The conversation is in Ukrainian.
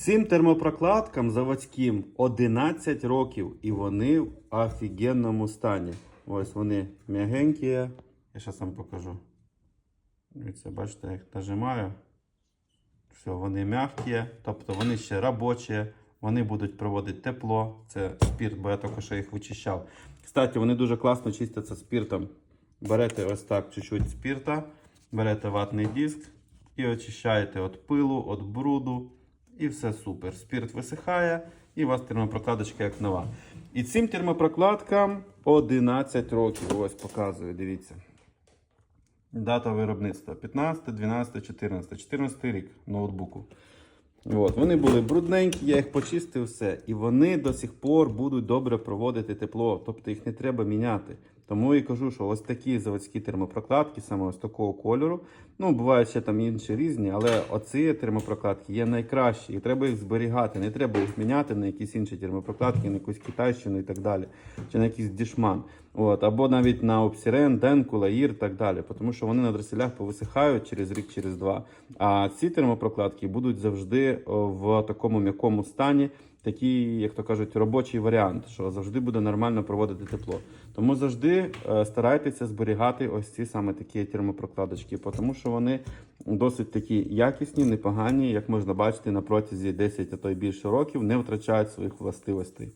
Цим термопрокладкам заводським 11 років, і вони в офігенному стані. Ось вони м'ягенькі. Я зараз вам покажу. Дивіться, бачите, як нажимаю. Все, вони м'які, тобто вони ще робочі, вони будуть проводити тепло. Це спірт, бо я що їх вичищав. Кстати, вони дуже класно чистяться спіртом. Берете ось так чуть-чуть спірта, берете ватний диск і очищаєте від пилу, від бруду. І все супер. Спірт висихає, і у вас термопрокладочка як нова. І цим термопрокладкам 11 років. Ось показую, дивіться. Дата виробництва 15, 12, 14. 14 рік ноутбуку. От, вони були брудненькі, я їх почистив все. І вони до сих пор будуть добре проводити тепло, тобто їх не треба міняти. Тому і кажу, що ось такі заводські термопрокладки, саме ось такого кольору. Ну, бувають ще там інші різні, але оці термопрокладки є найкращі. І треба їх зберігати. Не треба їх міняти на якісь інші термопрокладки, на якусь китайщину і так далі. Чи на якийсь дішман. От, або навіть на обсірен, денку, лаїр і так далі. Тому що вони на дреселях повисихають через рік, через два. А ці термопрокладки будуть завжди в такому м'якому стані. Такий, як то кажуть, робочий варіант, що завжди буде нормально проводити тепло. Тому завжди е, старайтеся зберігати ось ці саме такі термопрокладочки, тому що вони досить такі якісні, непогані, як можна бачити, на протязі 10, а то й більше років не втрачають своїх властивостей.